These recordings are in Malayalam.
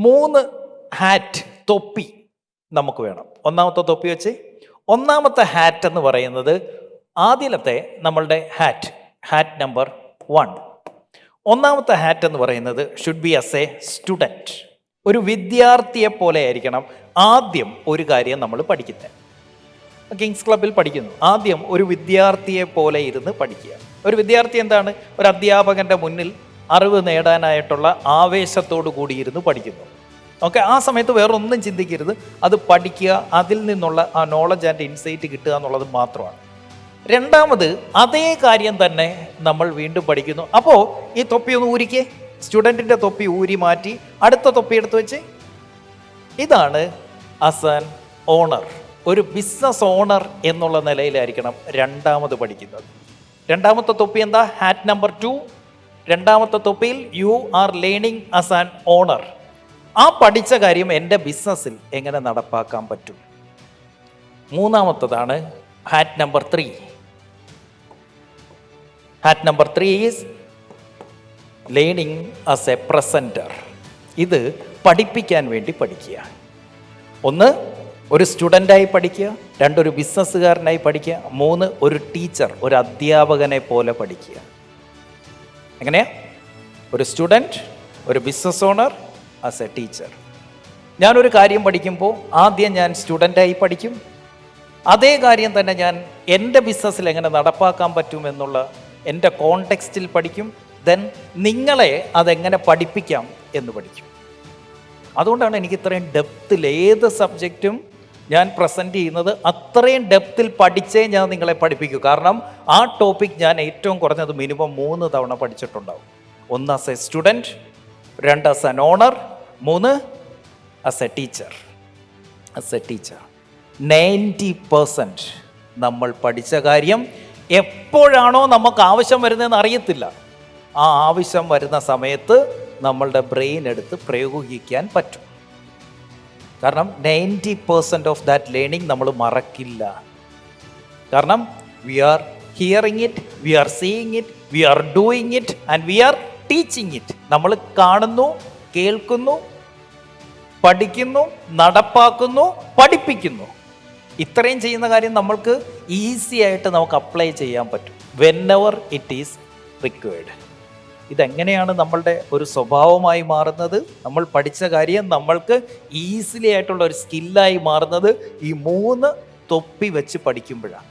മൂന്ന് ഹാറ്റ് തൊപ്പി നമുക്ക് വേണം. ഒന്നാമത്തെ തൊപ്പി വെച്ച് ഒന്നാമത്തെ ഹാറ്റ് എന്ന് പറയുന്നത് ആദ്യത്തെ നമ്മളുടെ ഹാറ്റ് ഹാറ്റ് നമ്പർ വൺ ഒന്നാമത്തെ ഹാറ്റ് എന്ന് പറയുന്നത് should be as a student ഒരു വിദ്യാർത്ഥിയെ പോലെ ആയിരിക്കണം ആദ്യം ഒരു കാര്യം നമ്മൾ പഠിക്കുന്നത് കിങ്സ് ക്ലബിൽ പഠിക്കുന്നു. ആദ്യം ഒരു വിദ്യാർത്ഥിയെ പോലെ ഇരുന്ന് പഠിക്കുക. ഒരു വിദ്യാർത്ഥി എന്താണ്? ഒരു അധ്യാപകന്റെ മുന്നിൽ അറിവ് നേടാനായിട്ടുള്ള ആവേശത്തോടു കൂടി ഇരുന്ന് പഠിക്കുന്നു ഓക്കെ ആ സമയത്ത് വേറൊന്നും ചിന്തിക്കരുത്. അത് പഠിക്കുക അതിൽ നിന്നുള്ള ആ നോളജ് ആൻഡ് ഇൻസൈറ്റ് കിട്ടുക എന്നുള്ളത് മാത്രമാണ്. രണ്ടാമത് അതേ കാര്യം തന്നെ നമ്മൾ വീണ്ടും പഠിക്കുന്നു. അപ്പോൾ ഈ തൊപ്പി ഒന്ന് ഊരിക്കേ. സ്റ്റുഡന്റിന്റെ തൊപ്പി ഊരി മാറ്റി അടുത്ത തൊപ്പി എടുത്ത് വെച്ച്. ഇതാണ് അസൻ ഓണർ ഒരു ബിസിനസ് ഓണർ എന്നുള്ള നിലയിലായിരിക്കണം രണ്ടാമത് പഠിക്കുന്നത്. രണ്ടാമത്തെ തൊപ്പി എന്താ? ഹാറ്റ് നമ്പർ ടു രണ്ടാമത്തെ തൊപ്പിയിൽ you are learning as an owner ആ പഠിച്ച കാര്യം എന്റെ ബിസിനസ്സിൽ എങ്ങനെ നടപ്പാക്കാൻ പറ്റും? മൂന്നാമത്തതാണ് hat number three hat number three is learning as a presenter ഇത് പഠിപ്പിക്കാൻ വേണ്ടി പഠിക്കുക. ഒന്ന് ഒരു സ്റ്റുഡന്റായി പഠിക്കുക. രണ്ടൊരു ബിസിനസ്സുകാരനായി പഠിക്കുക. മൂന്ന് ഒരു ടീച്ചർ ഒരു അധ്യാപകനെ പോലെ പഠിക്കുക. എങ്ങനെയാ? ഒരു സ്റ്റുഡന്റ് ഒരു business owner as a teacher. ഞാനൊരു കാര്യം പഠിക്കുമ്പോൾ ആദ്യം ഞാൻ സ്റ്റുഡന്റായി പഠിക്കും. അതേ കാര്യം തന്നെ ഞാൻ എന്റെ ബിസിനസ്സിൽ എങ്ങനെ നടപ്പാക്കാൻ പറ്റുമെന്നുള്ള എന്റെ കോണ്ടെക്സ്റ്റിൽ പഠിക്കും. ദെൻ നിങ്ങളെ അതെങ്ങനെ പഠിപ്പിക്കാം എന്ന് പഠിക്കും. അതുകൊണ്ടാണ് എനിക്ക് ഇത്രയും ഡെപ്തിൽ ഏത് സബ്ജക്റ്റും ഞാൻ പ്രസന്റ് ചെയ്യുന്നത് അത്രയും ഡെപ്തിൽ പഠിച്ചേ ഞാൻ നിങ്ങളെ പഠിപ്പിക്കൂ. കാരണം ആ ടോപ്പിക് ഞാൻ ഏറ്റവും കുറഞ്ഞത് മിനിമം മൂന്ന് തവണ പഠിച്ചിട്ടുണ്ടാവും. ഒന്ന് ആസ് എ സ്റ്റുഡന്റ് രണ്ട് ആസ് എൻ ഓണർ മൂന്ന് as a teacher as a teacher ninety percent നമ്മൾ പഠിച്ച കാര്യം എപ്പോഴാണോ നമുക്ക് ആവശ്യം വരുന്നതെന്ന് അറിയത്തില്ല. ആ ആവശ്യം വരുന്ന സമയത്ത് നമ്മളുടെ ബ്രെയിൻ എടുത്ത് പ്രയോഗിക്കാൻ പറ്റും. കാരണം ninety percent of that learning നമ്മൾ മറക്കില്ല. കാരണം we are hearing it we are seeing it we are doing it and we are teaching it നമ്മൾ കാണുന്നു കേൾക്കുന്നു പഠിക്കുന്നു നടപ്പാക്കുന്നു പഠിപ്പിക്കുന്നു. ഇത്രയും ചെയ്യുന്ന കാര്യം നമ്മൾക്ക് ഈസി ആയിട്ട് നമുക്ക് അപ്ലൈ ചെയ്യാൻ പറ്റും. Whenever it is required ഇതെങ്ങനെയാണ് നമ്മളുടെ ഒരു സ്വഭാവമായി മാറുന്നത്? നമ്മൾ പഠിച്ച കാര്യം നമ്മൾക്ക് ഈസിലി ആയിട്ടുള്ള ഒരു സ്കില്ലായി മാറുന്നത് ഈ മൂന്ന് തൊപ്പി വെച്ച് പഠിക്കുമ്പോഴാണ്.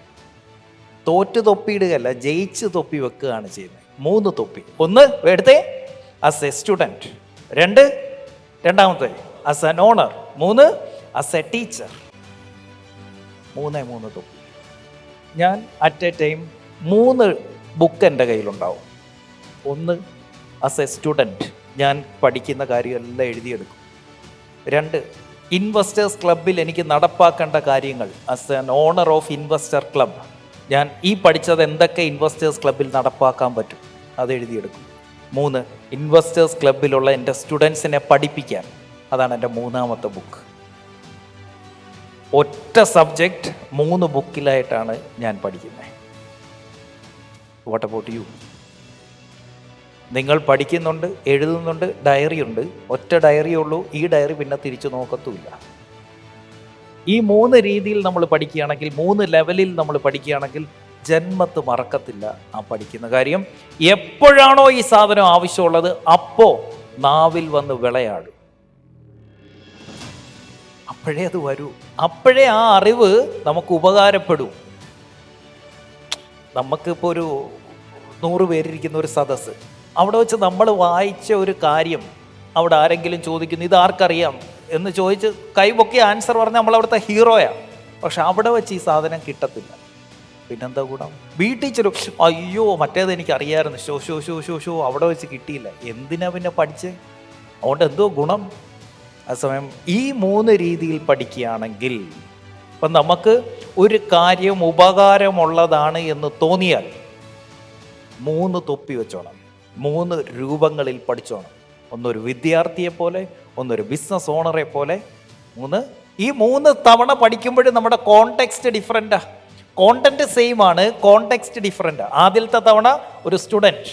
തോറ്റ് തൊപ്പിയിടുകയല്ല ജയിച്ച് തൊപ്പി വെക്കുകയാണ് ചെയ്യുന്നത്. മൂന്ന് തൊപ്പി. ഒന്ന് എടുത്തേ. ആസ് എ സ്റ്റുഡന്റ് രണ്ട് രണ്ടാമത്തെ. ആസ് എൻ ഓണർ മൂന്ന് ആസ് എ ടീച്ചർ മൂന്നേ മൂന്ന് തൊപ്പി. ഞാൻ അറ്റ് എ ടൈം മൂന്ന് ബുക്ക് എന്റെ കയ്യിലുണ്ടാവും. ഒന്ന് ആസ് എ സ്റ്റുഡന്റ് ഞാൻ പഠിക്കുന്ന കാര്യമെല്ലാം എഴുതിയെടുക്കും. രണ്ട് ഇൻവെസ്റ്റേഴ്സ് ക്ലബിൽ എനിക്ക് നടപ്പാക്കേണ്ട കാര്യങ്ങൾ. As an owner of investor club ഞാൻ ഈ പഠിച്ചത് എന്തൊക്കെ ഇൻവെസ്റ്റേഴ്സ് ക്ലബിൽ നടപ്പാക്കാൻ പറ്റും? അത് എഴുതിയെടുക്കും. മൂന്ന് ഇൻവെസ്റ്റേഴ്സ് ക്ലബിലുള്ള എന്റെ സ്റ്റുഡൻസിനെ പഠിപ്പിക്കാൻ. അതാണ് എന്റെ മൂന്നാമത്തെ ബുക്ക് ഒറ്റ സബ്ജക്റ്റ് മൂന്ന് ബുക്കിലായിട്ടാണ് ഞാൻ പഠിക്കുന്നത്. വാട്ട് അബൌട്ട് യു നിങ്ങൾ പഠിക്കുന്നുണ്ട് എഴുതുന്നുണ്ട് ഡയറി ഉണ്ട് ഒറ്റ ഡയറി ഉള്ളൂ. ഈ ഡയറി പിന്നെ തിരിച്ചു നോക്കത്തുമില്ല. ഈ മൂന്ന് രീതിയിൽ നമ്മൾ പഠിക്കുകയാണെങ്കിൽ മൂന്ന് ലെവലിൽ നമ്മൾ പഠിക്കുകയാണെങ്കിൽ ജന്മത്ത് മറക്കത്തില്ല ആ പഠിക്കുന്ന കാര്യം. എപ്പോഴാണോ ഈ സാധനം ആവശ്യമുള്ളത് അപ്പോ നാവിൽ വന്ന് വിളയാടും. അപ്പോഴേ അത് വരൂ. അപ്പോഴേ ആ അറിവ് നമുക്ക് ഉപകാരപ്പെടും. നമുക്കിപ്പോൾ ഒരു നൂറ് പേരിരിക്കുന്ന ഒരു സദസ്സ്. അവിടെ വെച്ച് നമ്മൾ വായിച്ച ഒരു കാര്യം അവിടെ ആരെങ്കിലും ചോദിക്കുന്നു ഇത് ആർക്കറിയാം? എന്ന് ചോദിച്ച് കൈപൊക്കി ആൻസർ പറഞ്ഞാൽ നമ്മൾ അവിടുത്തെ ഹീറോയാണ് പക്ഷെ അവിടെ വെച്ച് ഈ സാധനം കിട്ടത്തില്ല. പിന്നെന്താ ഗുണം? വീട്ടിൽ അയ്യോ മറ്റേത് എനിക്ക് അറിയാമായിരുന്നു show show show show show അവിടെ വെച്ച് കിട്ടിയില്ല. എന്തിനാ പിന്നെ പഠിച്ചേ? അതുകൊണ്ട് എന്തോ ഗുണം. ആ സമയം ഈ മൂന്ന് രീതിയിൽ പഠിക്കുകയാണെങ്കിൽ ഇപ്പം നമുക്ക് ഒരു കാര്യം ഉപകാരമുള്ളതാണ് എന്ന് തോന്നിയാൽ മൂന്ന് തൊപ്പി വെച്ചോണം. മൂന്ന് രൂപങ്ങളിൽ പഠിച്ചോണം. ഒന്നൊരു വിദ്യാർത്ഥിയെ പോലെ ഒന്നൊരു ബിസിനസ് ഓണറെ പോലെ മൂന്ന്. ഈ മൂന്ന് തവണ പഠിക്കുമ്പോഴും നമ്മുടെ കോണ്ടെക്സ്റ്റ് ഡിഫറെന്റാ കോണ്ടന്റ് സെയിം ആണ് കോണ്ടെക്സ്റ്റ് ഡിഫറെന്റ് ആദ്യത്തെ തവണ ഒരു സ്റ്റുഡന്റ്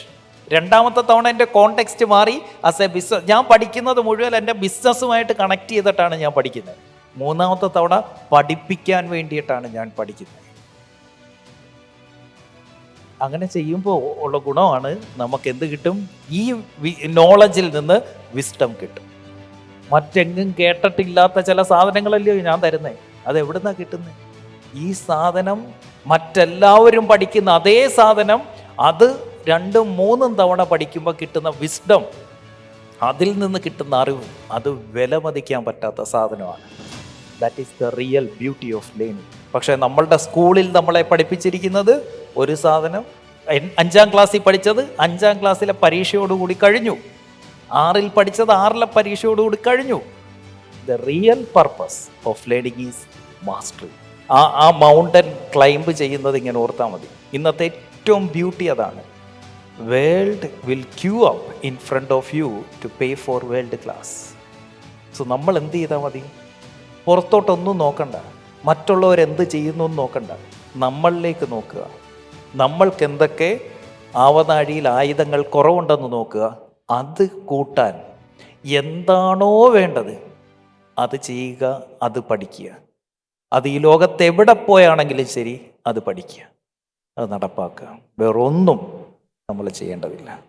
രണ്ടാമത്തെ തവണ എന്റെ കോണ്ടെക്സ്റ്റ് മാറി ആസ് എ ബിസിനസ് ഞാൻ പഠിക്കുന്നത് മുഴുവൻ എന്റെ ബിസിനസ്സുമായിട്ട് കണക്ട് ചെയ്തിട്ടാണ് ഞാൻ പഠിക്കുന്നത്. മൂന്നാമത്തെ തവണ പഠിപ്പിക്കാൻ വേണ്ടിയിട്ടാണ് ഞാൻ പഠിക്കുന്നത്. അങ്ങനെ ചെയ്യുമ്പോൾ ഉള്ള ഗുണമാണ് നമുക്ക് എന്ത് കിട്ടും? ഈ നോളജിൽ നിന്ന് വിസ്റ്റം കിട്ടും. മറ്റെങ്ങും കേട്ടിട്ടില്ലാത്ത ചില സാധനങ്ങളല്ലയോ ഞാൻ തരുന്നേ? അത് എവിടുന്നാണ് കിട്ടുന്നത് ഈ സാധനം മറ്റെല്ലാവരും പഠിക്കുന്ന അതേ സാധനം അത് രണ്ടും മൂന്നും തവണ പഠിക്കുമ്പോൾ കിട്ടുന്ന വിസ്ഡം അതിൽ നിന്ന് കിട്ടുന്ന അറിവ് അത് വിലമതിക്കാൻ പറ്റാത്ത സാധനമാണ്. That is the real beauty of learning പക്ഷേ നമ്മളുടെ സ്കൂളിൽ നമ്മളെ പഠിപ്പിച്ചിരിക്കുന്നത് ഒരു സാധനം. അഞ്ചാം ക്ലാസ്സിൽ പഠിച്ചത് അഞ്ചാം ക്ലാസ്സിലെ പരീക്ഷയോടുകൂടി കഴിഞ്ഞു. ആറിൽ പഠിച്ചത് ആറിലെ പരീക്ഷയോടുകൂടി കഴിഞ്ഞു. The real purpose of learning is mastery ആ ആ മൗണ്ടൻ ക്ലൈംബ് ചെയ്യുന്നത് ഇങ്ങനെ ഓർത്താൽ മതി. ഇന്നത്തെ ഏറ്റവും ബ്യൂട്ടി അതാണ്. World will queue up in front of you to pay for world class so നമ്മൾ എന്ത് ചെയ്താൽ മതി? പുറത്തോട്ടൊന്നും നോക്കണ്ട. മറ്റുള്ളവരെന്ത് ചെയ്യുന്നു നോക്കണ്ട. നമ്മളിലേക്ക് നോക്കുക. നമ്മൾക്ക് എന്തൊക്കെ ആവനാഴിയിൽ ആയുധങ്ങൾ കുറവുണ്ടെന്ന് നോക്കുക അത് കൂട്ടാൻ എന്താണോ വേണ്ടത് അത് ചെയ്യുക അത് പഠിക്കുക. അത് ഈ ലോകത്ത് എവിടെ പോയാണെങ്കിലും ശരി അത് പഠിക്കുക. അത് നടപ്പാക്കുക. വേറൊന്നും നമ്മൾ ചെയ്യേണ്ടതില്ല.